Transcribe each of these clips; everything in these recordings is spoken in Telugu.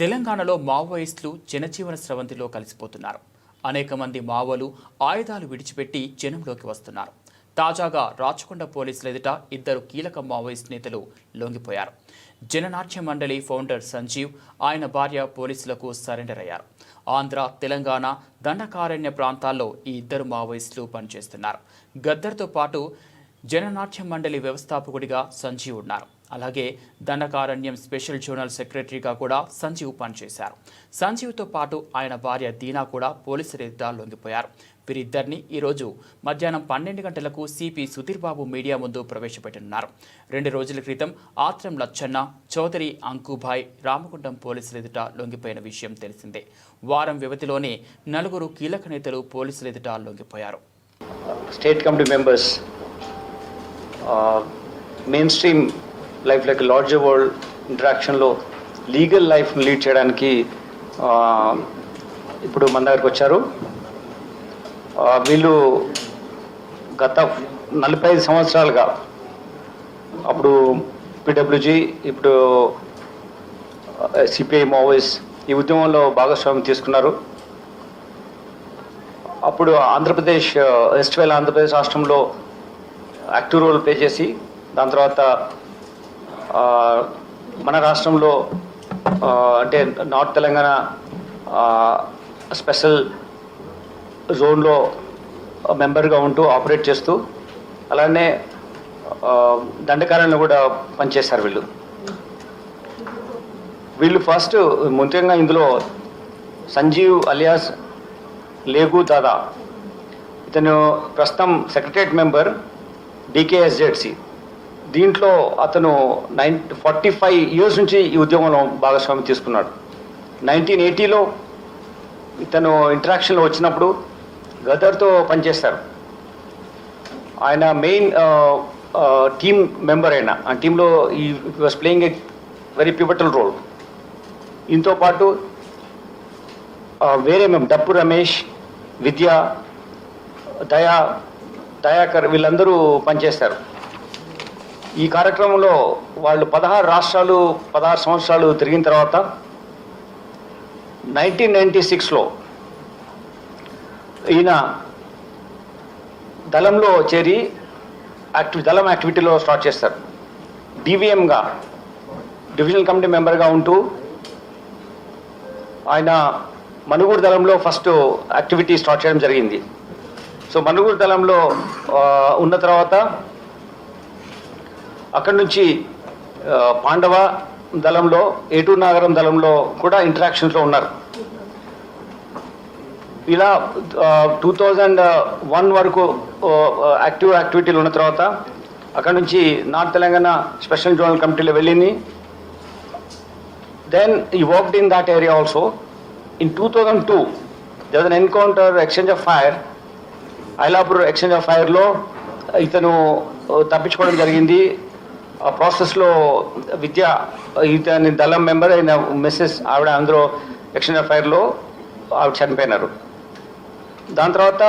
తెలంగాణలో మావోయిస్టులు జనజీవన స్రవంతిలో కలిసిపోతున్నారు. అనేక మంది మావోలు ఆయుధాలు విడిచిపెట్టి జనంలోకి వస్తున్నారు. తాజాగా రాచకొండ పోలీసుల ఎదుట ఇద్దరు కీలక మావోయిస్ట్ నేతలు లొంగిపోయారు. జననాట్య మండలి ఫౌండర్ సంజీవ్ ఆయన భార్య పోలీసులకు సరెండర్ అయ్యారు. ఆంధ్ర తెలంగాణ దండకారణ్య ప్రాంతాల్లో ఈ ఇద్దరు మావోయిస్టులు పనిచేస్తున్నారు. గద్దర్తో పాటు జననాట్య మండలి వ్యవస్థాపకుడిగా సంజీవ్ ఉన్నారు. అలాగే దండకారణ్యం స్పెషల్ జోనల్ సెక్రటరీగా కూడా సంజీవ్ పనిచేశారు. సంజీవ్తో పాటు ఆయన భార్య దీనా కూడా పోలీసుల ఎదుట లొంగిపోయారు వీరిద్దరిని ఈరోజు మధ్యాహ్నం పన్నెండు గంటలకు సిపి సుధీర్ బాబు మీడియా ముందు ప్రవేశపెట్టనున్నారు. రెండు రోజుల క్రితం ఆత్రం లచ్చన్న చౌదరి అంకుభాయ్ రామగుండం పోలీసుల ఎదుట లొంగిపోయిన విషయం తెలిసిందే. వారం వ్యవధిలోనే నలుగురు కీలక నేతలు పోలీసుల ఎదుట లొంగిపోయారు. State committee members main stream life like larger world ఇంటరాక్షన్లో legal లైఫ్ని లీడ్ చేయడానికి ఇప్పుడు మన దగ్గరకు వచ్చారు. వీళ్ళు గత నలభై ఐదు సంవత్సరాలుగా అప్పుడు పిడబ్ల్యూజీ ఇప్పుడు సిపిఐ మావోయిస్ ఈ ఉద్యమంలో భాగస్వామ్యం తీసుకున్నారు. అప్పుడు ఆంధ్రప్రదేశ్ వెస్ట్ ఆంధ్రప్రదేశ్ రాష్ట్రంలో యాక్టివ్ రోల్ ప్లే చేసి దాని తర్వాత మన రాష్ట్రంలో అంటే నార్త్ తెలంగాణ స్పెషల్ జోన్లో మెంబర్గా ఉంటూ ఆపరేట్ చేస్తూ అలానే ఆ, కూడా పనిచేస్తారు వీళ్ళు. వీళ్ళు ఫస్ట్ ముఖ్యంగా ఇందులో సంజీవ్ అలియాస్ లేగు దాదా. ఇతను ప్రస్తుతం సెక్రటరియట్ మెంబర్ డికేఎస్జెడ్సి. దీంట్లో అతను నైన్ ఫార్టీ ఫైవ్ ఇయర్స్ నుంచి ఈ ఉద్యమంలో భాగస్వామి తీసుకున్నాడు. నైన్టీన్ ఎయిటీలో ఇతను ఇంటరాక్షన్లో వచ్చినప్పుడు గదర్తో పనిచేస్తారు ఆయన మెయిన్ టీమ్ మెంబర్ అయిన ఆ టీంలో he was playing a very pivotal role దీంతో పాటు వేరే మేము డప్పు రమేష్ విద్య దయా దయాకర్ వీళ్ళందరూ పనిచేస్తారు ఈ కార్యక్రమంలో వాళ్ళు పదహారు రాష్ట్రాలు పదహారు సంవత్సరాలు తిరిగిన తర్వాత నైన్టీన్ నైంటీ సిక్స్లో ఈయన దళంలో చేరి యాక్టివ్ దళం యాక్టివిటీలో స్టార్ట్ చేస్తారు. డివిఎంగా డివిజనల్ కమిటీ మెంబర్గా ఉంటూ ఆయన మనుగూరు దళంలో ఫస్ట్ యాక్టివిటీ స్టార్ట్ చేయడం జరిగింది. సో మనుగూరు దళంలో ఉన్న తర్వాత అక్కడి నుంచి పాండవ దళంలో ఏటూరు నాగరం దళంలో కూడా ఇంటరాక్షన్స్లో ఉన్నారు. ఇలా టూ థౌజండ్ వన్ వరకు యాక్టివ్ యాక్టివిటీలు ఉన్న తర్వాత అక్కడ నుంచి నార్త్ తెలంగాణ స్పెషల్ జోనల్ కమిటీలో వెళ్ళింది. Then he worked in that area also in two thousand two then encounter exchange of fire Ailapur exchange of ఫైర్లో ఇతను తప్పించుకోవడం జరిగింది. ఆ ప్రాసెస్లో విద్య ఇతని దళం మెంబర్ అయిన మిస్సెస్ ఆవిడ అందులో ఎక్షన్ ఆఫ్ ఫైర్లో ఆవిడ చనిపోయినారు. దాని తర్వాత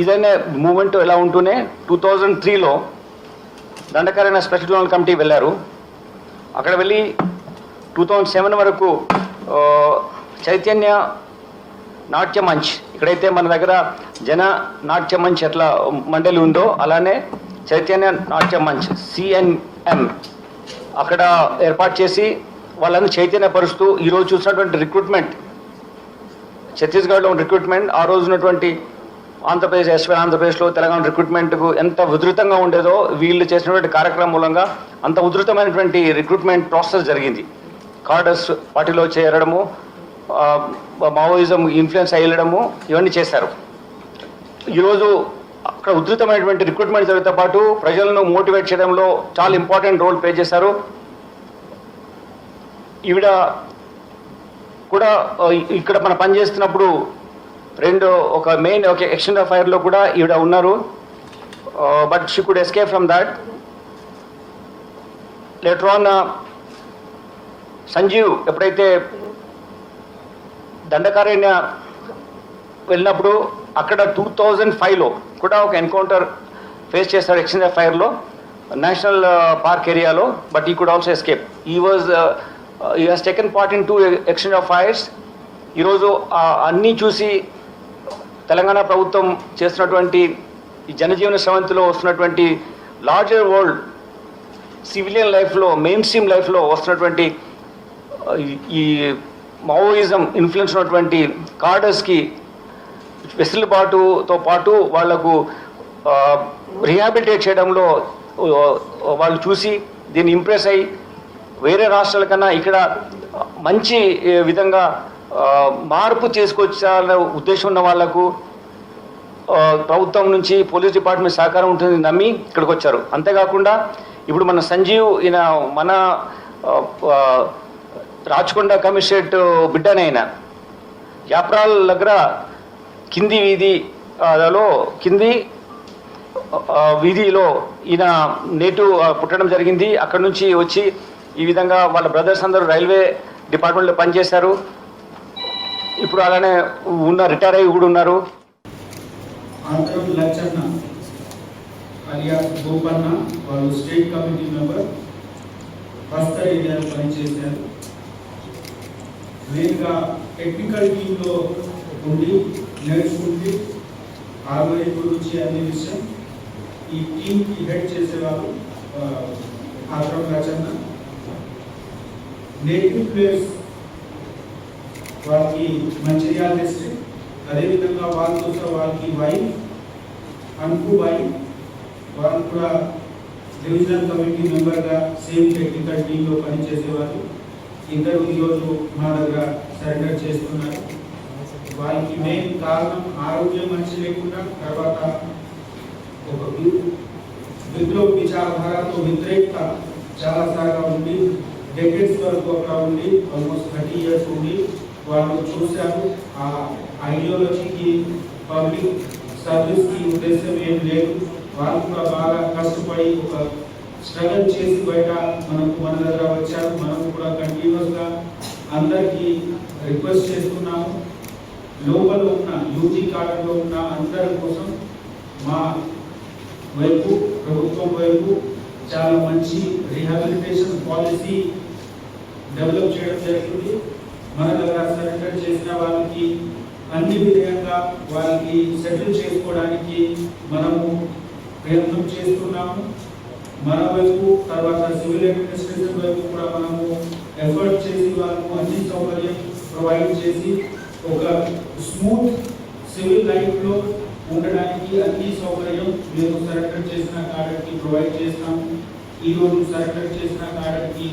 ఇదైనా మూమెంట్ ఎలా ఉంటూనే టూ థౌజండ్ త్రీలో దండకారైన స్పెషల్ జోనల్ కమిటీ వెళ్ళారు. అక్కడ వెళ్ళి టూ థౌజండ్ సెవెన్ వరకు చైతన్య నాట్య మంచ్ ఇక్కడైతే మన దగ్గర జన నాట్య మంచ్ ఎట్లా మండలి ఉందో అలానే చైతన్య నాట్య మంచ్ సిఎన్ ఎం అక్కడ ఏర్పాటు చేసి వాళ్ళని చైతన్యపరుస్తూ ఈరోజు చూసినటువంటి రిక్రూట్మెంట్ ఛత్తీస్గఢ్లో రిక్రూట్మెంట్ ఆ రోజు ఉన్నటువంటి ఆంధ్రప్రదేశ్ ఎస్వై ఆంధ్రప్రదేశ్లో తెలంగాణ రిక్రూట్మెంట్కు ఎంత ఉధృతంగా ఉండేదో వీళ్ళు చేసినటువంటి కార్యక్రమం మూలంగా అంత ఉధృతమైనటువంటి రిక్రూట్మెంట్ ప్రాసెస్ జరిగింది. కార్డర్స్ పార్టీలో చేరడము మావోయిజం ఇన్ఫ్లుయెన్స్ అయ్యడము ఇవన్నీ చేశారు. ఈరోజు అక్కడ ఉధృతమైనటువంటి రిక్రూట్మెంట్ జరిగితే పాటు ప్రజలను మోటివేట్ చేయడంలో చాలా ఇంపార్టెంట్ రోల్ ప్లే చేశారు. ఈవిడ కూడా ఇక్కడ మనం పనిచేస్తున్నప్పుడు రెండు ఒక మెయిన్ ఒక ఎక్స్టెండ్ ఆఫ్ ఫైర్లో కూడా ఈవిడ ఉన్నారు. But she could escape from that later on Sanjeev ఎప్పుడైతే దండకారణ్య వెళ్ళినప్పుడు అక్కడ టూ థౌజండ్ ఫైవ్లో కూడా ఒక ఎన్కౌంటర్ ఫేస్ చేస్తాడు ఎక్స్చేంజ్ ఆఫ్ ఫైర్లో నేషనల్ పార్క్ ఏరియాలో but he could also escape. He was he has taken part in two exchange of fires. ఈరోజు అన్నీ చూసి తెలంగాణ ప్రభుత్వం చేస్తున్నటువంటి ఈ జనజీవన స్రవంతిలో వస్తున్నటువంటి లార్జర్ వరల్డ్ సివిలియన్ లైఫ్లో మెయిన్ స్ట్రీమ్ లైఫ్లో వస్తున్నటువంటి ఈ మావోయిజం ఇన్ఫ్లుయెన్స్ ఉన్నటువంటి కార్డర్స్కి వెసులుబాటుతో పాటు వాళ్ళకు రిహాబిలిటేట్ చేయడంలో వాళ్ళు చూసి దీన్ని ఇంప్రెస్ అయ్యి వేరే రాష్ట్రాల కన్నా ఇక్కడ మంచి విధంగా మార్పు తీసుకొచ్చాలనే ఉద్దేశం ఉన్న వాళ్ళకు ప్రభుత్వం నుంచి పోలీస్ డిపార్ట్మెంట్ సహకారం ఉంటుంది నమ్మి ఇక్కడికి వచ్చారు అంతేకాకుండా ఇప్పుడు మన సంజీవ్ ఈయన మన రాచకొండ కమిషనరేట్ బిడ్డనైనా యాప్రాల్ దగ్గర కింది వీధి కింది వీధిలో ఈయన నేటు పుట్టడం జరిగింది. అక్కడ నుంచి వచ్చి ఈ విధంగా వాళ్ళ బ్రదర్స్ అందరూ రైల్వే డిపార్ట్మెంట్లో పనిచేశారు. ఇప్పుడు అలానే ఉన్న రిటైర్ అయ్యి కూడా ఉన్నారు. గోపన్న వాళ్ళు స్టేట్ కమిటీ మెంబర్ ఏరియాలో పనిచేశారు. మెయిన్గా టెక్నికల్ టీంలో ఉండి నేర్చుకుంటే ఆర్గనైజ్ గురించి అనే విషయం ఈ టీంకి హెడ్ చేసేవారు ఆ, ఆంధ్రం నేటివ్ ప్లేయర్స్ వాళ్ళకి మంచిర్యాల డిస్ట్రిక్ట్ అదేవిధంగా వాళ్ళతో వాళ్ళకి వైఫ్ అనుకు వైఫ్ వాళ్ళు కూడా డివిజనల్ కమిటీ మెంబర్గా సేమ్ టెక్నికల్ టీంలో పనిచేసేవారు. ఇద్దరు ఈరోజు మా దగ్గర సరెండర్ చేస్తున్నారు. వారికి మెయిన్ కారణం ఆరోగ్యం మంచి లేకుండా తర్వాత ఒక విద్రోహ విచారధారతో వ్యతిరేకత చాలా సార్లు ఉండి డెకెట్స్ వరకు అక్కడ ఉండి ఆల్మోస్ట్ థర్టీ ఇయర్స్ ఉండి వాళ్ళు చూశారు. ఆ ఐడియాలజీకి పబ్లిక్ సర్వీస్కి ఉద్దేశం ఏం లేదు. వాళ్ళు కూడా బాగా కష్టపడి ఒక స్ట్రగల్ చేసి బయట మనకు మన దగ్గర వచ్చారు. మనం కూడా కంటిన్యూస్గా అందరికీ రిక్వెస్ట్ చేస్తున్నాము. లోపల ఉన్న యూజీ కాలంలో ఉన్న అందరి కోసం మా వైపు ప్రభుత్వం వైపు చాలా మంచి రీహాబిలిటేషన్ పాలసీ డెవలప్ చేయడం జరుగుతుంది. మన దగ్గర సరెండర్ చేసిన వాళ్ళకి అన్ని విధంగా వాళ్ళకి సెటిల్ చేసుకోవడానికి మనము ప్రయత్నం చేస్తున్నాము. మన వైపు తర్వాత సివిల్ అడ్మినిస్ట్రేషన్ వైపు కూడా మనము ఎఫర్ట్ చేసి వాళ్ళకు అన్ని సౌకర్యం ప్రొవైడ్ చేసి ఒక స్మూత్ సివిల్ లైఫ్లో ఉండడానికి అన్ని సౌకర్యం మేము సెలెక్ట్ చేసిన కాడకి ప్రొవైడ్ చేస్తాము. ఈ రోజు చేసిన కాడకి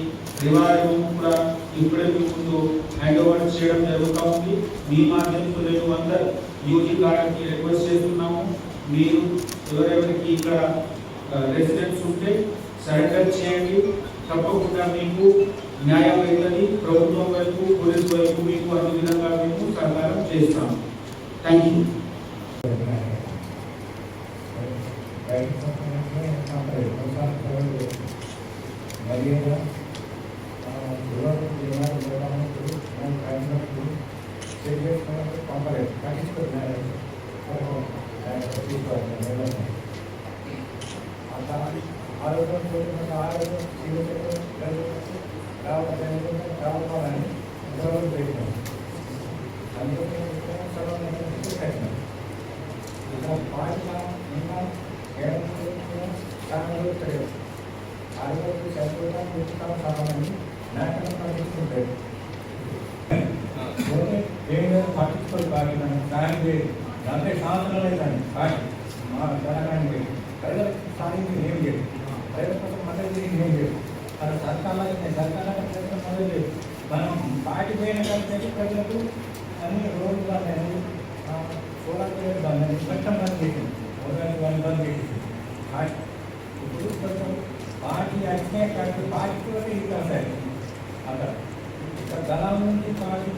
రివార్డు కూడా ఇప్పుడే మీ ముందు హ్యాండ్ ఓవర్ చేయడం జరుగుతూ ఉంది. మీ మాధ్యమంతో నేను అందరు యూజీ కాడకి రిక్వెస్ట్ చేస్తున్నాము. మీరు ఎవరెవరికి ఇక్కడ రెసిడెంట్స్ ఉంటే సరెండర్ చేయండి. తప్పకుండా మీకు న్యాయం అవుతుంది ప్రభుత్వం వైపు పోలీస్ వైపు మీకు అన్ని విధంగా మేము సహకారం చేస్తాము. థ్యాంక్ యూ ఏదైనా పట్టించుకోరు కాదు దానికి నలభై సంవత్సరాలు అవుతాను కానీ మా తెలంగాణకి ప్రజల సాధించి ఏం లేదు. ప్రజల కోసం మద్దతు ఏం లేదు. మన సర్కార్లకు సర్కార్లకు ప్రజలకు మద్దతు లేదు. మనం పాటి పోయిన కలిసి ప్రజలకు అన్ని రోడ్లు కానీ అయినాయి. సోలార్ ప్లేయర్ బంద్ అయింది బంద్ చేసింది. ఒకరికి వాళ్ళు బంద్ చేసింది. పార్టీ ఇప్పుడు కొంచెం పార్టీ అంటే కాదు పార్టీతో ఇది కాదు అక్కడ. ఇక్కడ దళం నుంచి పార్టీ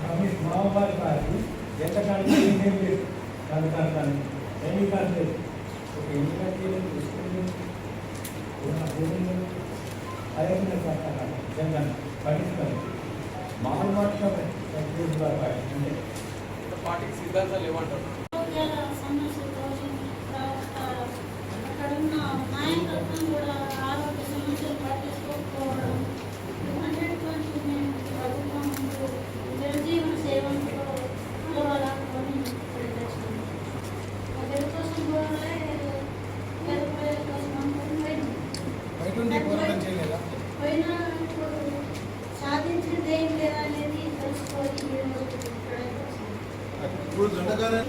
కమ్యూనిస్ట్ మావోవాది పార్టీ ఎంత కాలం ఏం లేదు. కాదు ఏమీ కాదు ఒక ఎన్నికలు చేయలేదు తీసుకెళ్ళి ఉన్న భూములు అదే జగన్ పట్టించుకోలేదు మామూలు మాట్లాడే అంటే పార్టీకి సిద్ధాంతాలు ఏమంటారు ఉద్యోగాల సమస్య కోసం రావస్తారు అక్కడున్న నాయకత్వం కూడా ఆరోగ్య సమస్యలు పట్టించుకోకపోవడం అన్నిటితో మేము నుండి పోరాటం చేయలేదా పోయినా ఇప్పుడు సాధించింది ఏం లేదా అనేది తెలుసుకోవాలి మేము ఇక్కడ ఇప్పుడు దండగానే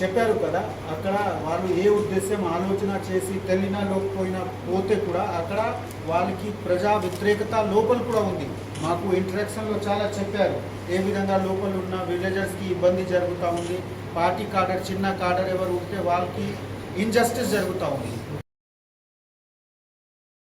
చెప్పారు కదా అక్కడ వాళ్ళు ఏ ఉద్దేశం ఆలోచన చేసి తెలియనాలోకి పోయినా పోతే కూడా అక్కడ వాళ్ళకి ప్రజా వ్యతిరేకత లోపల కూడా ఉంది. మాకు ఇంటరాక్షన్లో చాలా చెప్పారు. ఏ విధంగా లోపల ఉన్న విలేజర్స్కి ఇబ్బంది జరుగుతూ ఉంది? పార్టీ కాడర్ చిన్న కాడర్ ఎవరు ఉంటే వాళ్ళకి ఇంజస్టిస్ జరుగుతూ ఉంది.